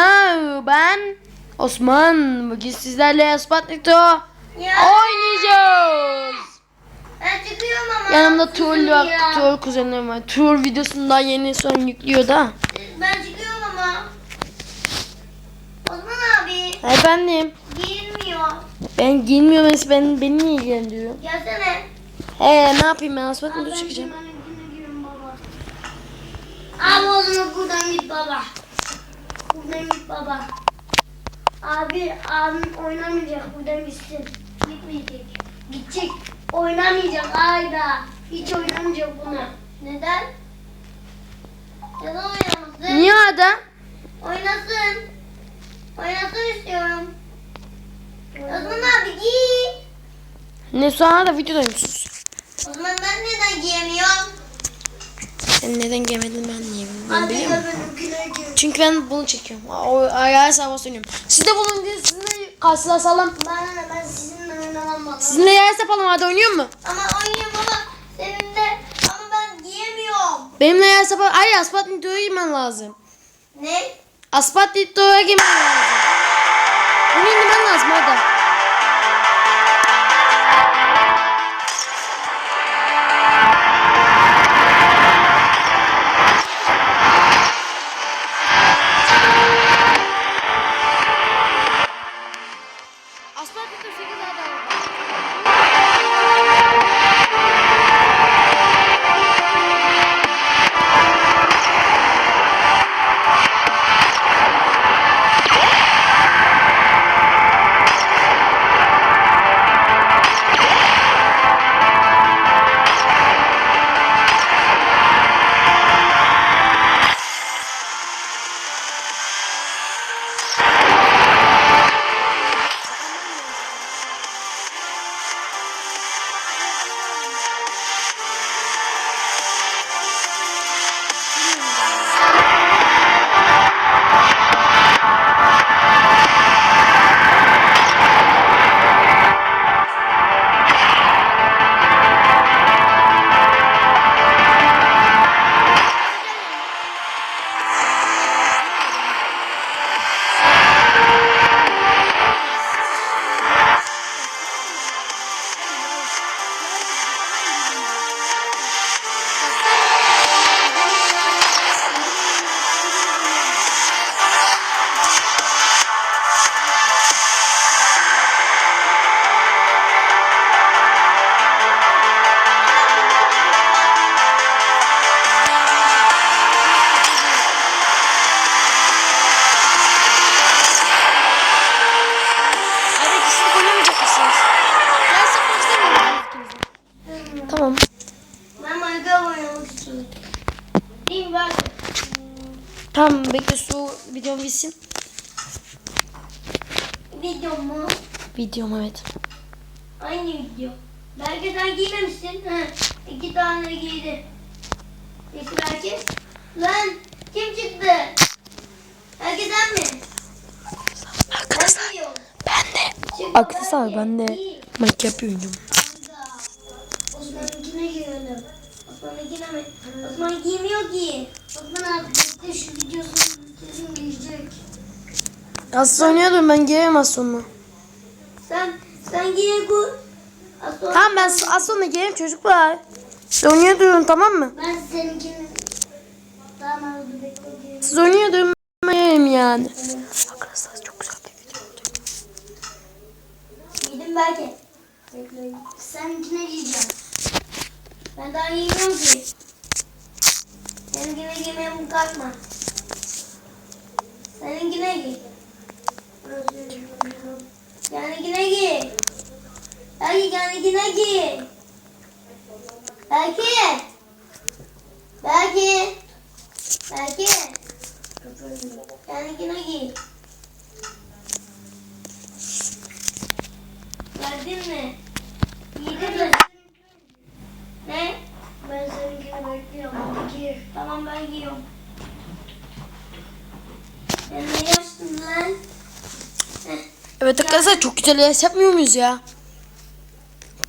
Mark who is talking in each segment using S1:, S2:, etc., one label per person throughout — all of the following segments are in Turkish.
S1: arkadaşlar ben Osman. Bugün sizlerle Sputnik'te
S2: Ya.
S1: oynayacağız.
S2: Ben çıkıyorum ama.
S1: Yanımda Tuğul var,
S2: Ya.
S1: Tuğul kuzenim var. Tuğul videosundan yeni son yüklüyor da.
S2: Ben çıkıyorum ama. Osman abi
S1: Efendim
S2: giyinmiyor.
S1: ben giyinmiyorum ben, ben beni niye ilgilendiriyor?
S2: Gelsene.
S1: He ne yapayım ben Sputnik'te çıkacağım.
S2: giyiyorum baba. Abi o zaman buradan git baba. Buradan git baba. Abi abim oynamayacak buradan gitsin. Gitmeyecek. Gidecek. Oynamayacak ayda. Hiç oynamayacak buna. Neden? Neden oynamasın?
S1: Niye adam?
S2: Oynasın. Oynasın istiyorum. Osman abi giy.
S1: Ne sonra da videodaymışsınız.
S2: O zaman ben neden giyemiyorum?
S1: Sen neden gelmedin ben niye ben biliyor musun?
S2: giy.
S1: Çünkü ben bunu çekiyorum. O ayağı sabah oynuyorum. Siz de bulun diye sizinle karşılaşalım.
S2: Ne ben sizinle oynamam baba.
S1: Sizinle yer yapalım hadi oynuyor mu?
S2: Ama oynayayım baba. Senin de ama ben giyemiyorum.
S1: Benimle yer yapalım. Ay Aspat Nito'ya girmen lazım.
S2: Ne?
S1: Aspat Nito'ya girmen lazım. Bunu indirmen lazım hadi.
S2: Thank you. İstiyorum. Değil mi bak?
S1: Tamam bekle su videom bitsin.
S2: Video mu?
S1: Videom evet.
S2: Aynı video. Belki sen giymemişsin. He. İki tane giydi. Peki belki? Lan kim çıktı? Belki sen mi?
S1: Arkadaşlar
S2: Ben
S1: de
S2: belki.
S1: ben de
S2: Giy.
S1: make-up
S2: Mi? Osman giymiyor ki. Osman abi bekle şu videosunu kesin giyecek.
S1: Aslında oynuyordum ben giyemem az sonra.
S2: Sen sen giye. Az sonra-
S1: Tamam ben az sonra giyerim çocuklar. Siz oynuyordum tamam mı?
S2: Ben seninkini tamam oldu bekle.
S1: Siz oynuyordum ben yani. Arkadaşlar çok güzel bir video olacak.
S2: Giydim belki. Bekle. Seninkine giyeceğim. Ben daha giymiyorum ki. Seninkine giymeye kalkma. Seninkine giy. Kendikine giy. Belki kendikine giy. Belki. Belki. Belki. Kendikine giy. Verdin mi? Giydin mi? Ne? Ben seninkini bekliyorum. Hadi giy. Tamam ben giyiyorum. Sen ne yaptın lan?
S1: Evet arkadaşlar çok güzel yer yapmıyor muyuz ya?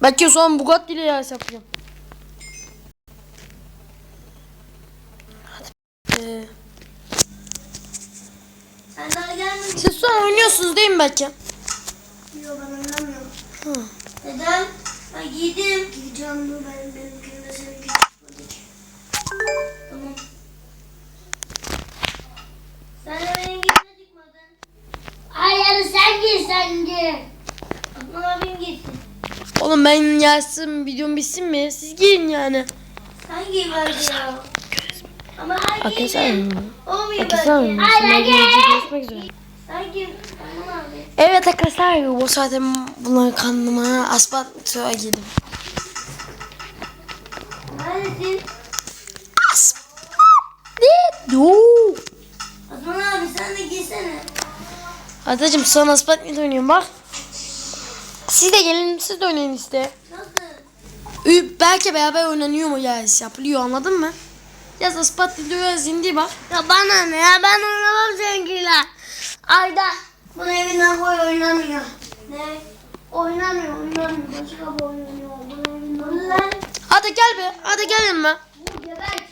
S1: Belki o zaman Bugatti ile yer yapacağım. Hadi.
S2: Sen daha gelmedin.
S1: Siz sonra oynuyorsunuz değil mi belki?
S2: Yok ben oynamıyorum.
S1: Hı.
S2: Neden? Ben giydim. Giyeceğim mi ben benimkinde Sen de benim giyimine çıkmadın. Hayır sen giy sen giy. Osman abim giysin.
S1: Oğlum ben gelsin videom bitsin mi? Siz giyin yani.
S2: Sen giy bence ya. Ama her
S1: Arkadaşlar
S2: giydi. Olmuyor
S1: Arkadaşlar
S2: belki.
S1: görüşmek üzere.
S2: Sen giy. Osman abi.
S1: Evet arkadaşlar bu zaten bunları kanlıma asfaltığa girdim.
S2: Neredesin?
S1: Ne? Yo.
S2: Sen de giysene.
S1: Adacım son asfalt mı oynuyorum bak. Siz de gelin siz de oynayın işte.
S2: Nasıl?
S1: Belki beraber oynanıyor mu yani yapılıyor anladın mı? Yaz asfalt videoya zindi bak.
S2: Ya bana ne ya ben oynamam seninkiyle. Ayda bunu evinden koy oynamıyor. Ne? Oynamıyor oynamıyor. Başka bir oynanıyor. Bunu evinden.
S1: Hadi gel be hadi gel yanıma.
S2: Bu gebek.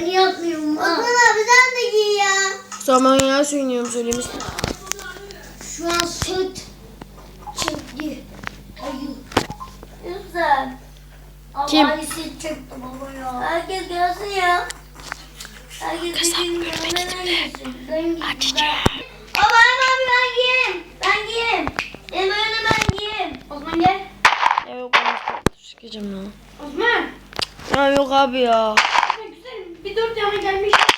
S2: Ben yapmıyorum. Osman abi sen de giy ya.
S1: Ben ya söylüyorum söylemiştim.
S2: Şu an süt çekti. Ayı. Güzel.
S1: Kim?
S2: Allah süt çekti baba ya. Herkes gelsin ya. Herkes bizim yanına gelsin. Ben giyeyim. Baba hemen abi ben giyeyim. Ben giyeyim. Benim önüne ben giyeyim. Osman gel.
S1: Ya yok ben çıkacağım ya.
S2: Osman.
S1: Ya yok abi ya.
S2: Güzel. Bir dört yana gelmiş.